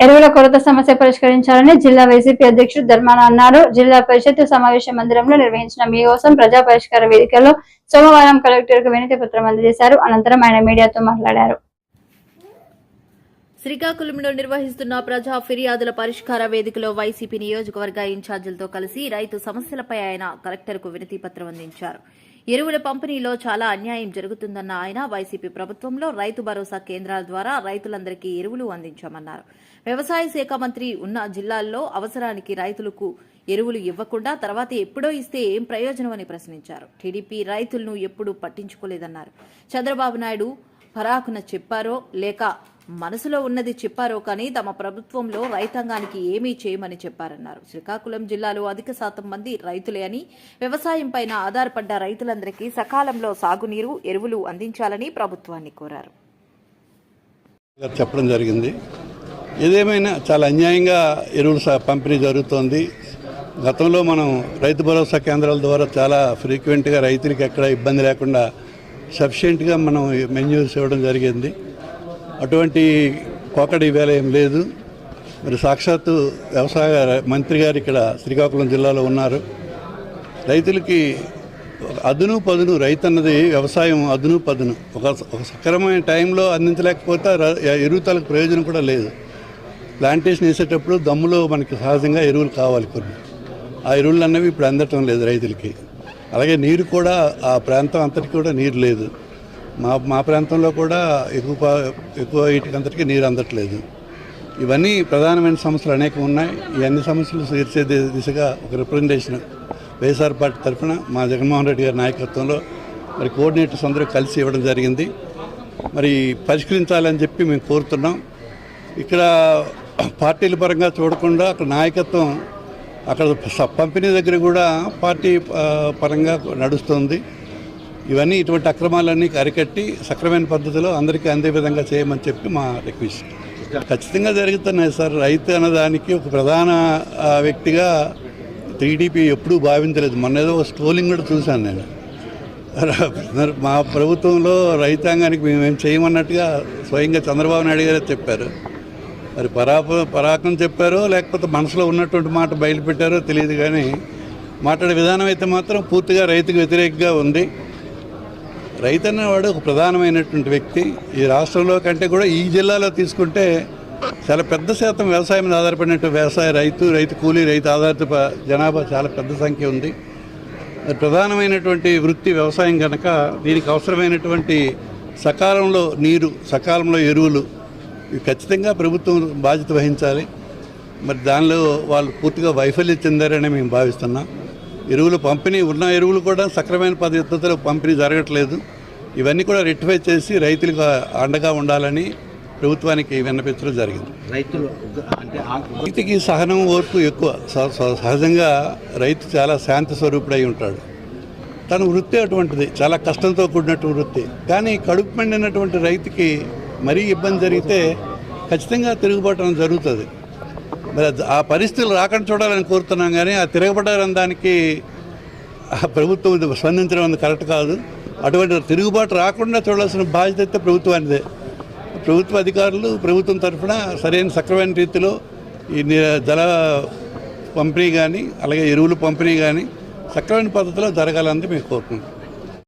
ఎరువుల కొరత సమస్య పరిష్కరించాలని జిల్లా వైసీపీ అధ్యక్షుడు ధర్మాన అన్నారు. జిల్లా పరిషత్ సమావేశ మందిరంలో నిర్వహించిన మీ కోసం ప్రజా పరిష్కార వేదికలో సోమవారం కలెక్టర్కు వినతి పత్రం అందజేశారు. అనంతరం ఆయన మీడియాతో మాట్లాడారు. శ్రీకాకుళంలో నిర్వహిస్తున్న ప్రజా ఫిర్యాదుల పరిష్కార వేదికలో వైసీపీ నియోజకవర్గ ఇన్ఛార్జీలతో కలిసి రైతు సమస్యలపై ఆయన కలెక్టర్కు వినతి పత్రం అందించారు. ఎరువుల పంపిణీలో చాలా అన్యాయం జరుగుతుందన్న ఆయన వైసీపీ ప్రభుత్వంలో రైతు భరోసా కేంద్రాల ద్వారా రైతులందరికీ ఎరువులు అందించామన్నారు. వ్యవసాయ శాఖ మంత్రి ఉన్న జిల్లాల్లో అవసరానికి రైతులకు ఎరువులు ఇవ్వకుండా తర్వాత ఎప్పుడో ఇస్తే ఏం ప్రయోజనం అని ప్రశ్నించారు. టీడీపీ రైతులను ఎప్పుడూ పట్టించుకోలేదన్నారు. చంద్రబాబు నాయుడు పరాకున చెప్పారో లేక మనసులో ఉన్నది చెప్పారో కానీ తమ ప్రభుత్వంలో రైతాంగానికి ఏమీ చేయమని చెప్పారన్నారు. శ్రీకాకుళం జిల్లాలో అధిక శాతం మంది రైతులే అని వ్యవసాయం పైన ఆధారపడ్డ రైతులందరికీ సకాలంలో సాగునీరు ఎరువులు అందించాలని ప్రభుత్వాన్ని కోరారు. చెప్పడం జరిగింది. ఏదేమైనా చాలా అన్యాయంగా ఎరువులు పంపిణీ జరుగుతోంది. గతంలో మనం రైతు భరోసా కేంద్రాల ద్వారా చాలా ఫ్రీక్వెంట్గా రైతులకి ఎక్కడ ఇబ్బంది లేకుండా సఫిషియెంట్గా మనం మెన్యూస్ ఇవ్వడం జరిగింది. అటువంటి కోకడి వేల ఏం లేదు. మరి సాక్షాత్తు వ్యవసాయ మంత్రి గారు ఇక్కడ శ్రీకాకుళం జిల్లాలో ఉన్నారు. రైతులకి అదును పదును రైతు అన్నది వ్యవసాయం అదును పదును. ఒక ఒక సక్రమైన టైంలో అందించలేకపోతే ఎరువుతాలకు ప్రయోజనం కూడా లేదు. ప్లాంటేషన్ వేసేటప్పుడు దమ్ములో మనకి సహజంగా ఎరువులు కావాలి కొన్ని. ఆ ఎరువులు అన్నవి ఇప్పుడు అందటం లేదు రైతులకి. అలాగే నీరు కూడా ఆ ప్రాంతం అంతటికి కూడా నీరు లేదు. మా మా ప్రాంతంలో కూడా ఎక్కువ పా- ఎక్కువ వీటికంతటికి నీరు అందట్లేదు. ఇవన్నీ ప్రధానమైన సమస్యలు అనేక ఉన్నాయి. ఈ అన్ని సమస్యలు తీర్చే దిశగా ఒక రిప్రజెంటేషన్ వైఎస్ఆర్ పార్టీ తరఫున మా జగన్మోహన్ రెడ్డి గారి నాయకత్వంలో మరి కోఆర్డినేటర్స్ అందరూ కలిసి ఇవ్వడం జరిగింది. మరి పరిష్కరించాలని చెప్పి మేము కోరుతున్నాం. ఇక్కడ పార్టీల పరంగా చూడకుండా అక్కడ నాయకత్వం అక్కడ పంపిణీ దగ్గర కూడా పార్టీ పరంగా నడుస్తుంది. ఇవన్నీ ఇటువంటి అక్రమాలన్నీ అరికట్టి సక్రమైన పద్ధతిలో అందరికీ అందే విధంగా చేయమని చెప్పి మా రిక్వెస్ట్. ఖచ్చితంగా జరుగుతున్నాయి సార్. రైతు అన్నదానికి ఒక ప్రధాన వ్యక్తిగా టీడీపీ ఎప్పుడూ భావించలేదు. మొన్న ఏదో ఒక స్ట్రోలింగ్ కూడా చూశాను నేను. మా ప్రభుత్వంలో రైతాంగానికి మేమేం చేయమన్నట్టుగా స్వయంగా చంద్రబాబు నాయుడు గారే చెప్పారు. మరి పరాప పరాకం చెప్పారో లేకపోతే మనసులో ఉన్నటువంటి మాట బయలుపెట్టారో తెలియదు కానీ మాట్లాడే విధానం అయితే మాత్రం పూర్తిగా రైతుకు వ్యతిరేకంగా ఉంది. రైతు అనేవాడు ఒక ప్రధానమైనటువంటి వ్యక్తి. ఈ రాష్ట్రంలో కంటే కూడా ఈ జిల్లాలో తీసుకుంటే చాలా పెద్ద శాతం వ్యవసాయం మీద ఆధారపడినట్టు వ్యవసాయ రైతు రైతు కూలీ రైతు ఆధారిత జనాభా చాలా పెద్ద సంఖ్య ఉంది. మరి ప్రధానమైనటువంటి వృత్తి వ్యవసాయం కనుక దీనికి అవసరమైనటువంటి సకాలంలో నీరు సకాలంలో ఎరువులు ఖచ్చితంగా ప్రభుత్వం బాధ్యత వహించాలి. మరి దానిలో వాళ్ళు పూర్తిగా వైఫల్యం చెందారని మేము భావిస్తున్నాం. ఎరువులు పంపిణీ ఉన్న ఎరువులు కూడా సక్రమైన పద్ధతిలో పంపిణీ జరగట్లేదు. ఇవన్నీ కూడా రెక్టిఫై చేసి రైతులకు అండగా ఉండాలని ప్రభుత్వానికి విన్నపించడం జరిగింది. రైతులు రైతుకి సహనం ఓర్పు ఎక్కువ. సహజంగా రైతు చాలా శాంతి స్వరూపుడై ఉంటాడు. తన వృత్తి అటువంటిది. చాలా కష్టంతో కూడినటువంటి వృత్తి. కానీ కడుపు పండినటువంటి రైతుకి మరీ ఇబ్బంది జరిగితే ఖచ్చితంగా తిరుగుబాటు జరుగుతుంది. మరి ఆ పరిస్థితులు రాకుండా చూడాలని కోరుతున్నాం కానీ ఆ తిరగబడాలని దానికి ఆ ప్రభుత్వం స్పందించడం అనేది కరెక్ట్ కాదు. అటువంటి తిరుగుబాటు రాకుండా చూడాల్సిన బాధ్యత అయితే ప్రభుత్వానిదే. ప్రభుత్వ అధికారులు ప్రభుత్వం తరఫున సరైన సక్రమైన రీతిలో ఈ జల పంపిణీ కానీ అలాగే ఎరువులు పంపిణీ కానీ సక్రమైన పద్ధతిలో జరగాలని మేము కోరుకుంటున్నాం.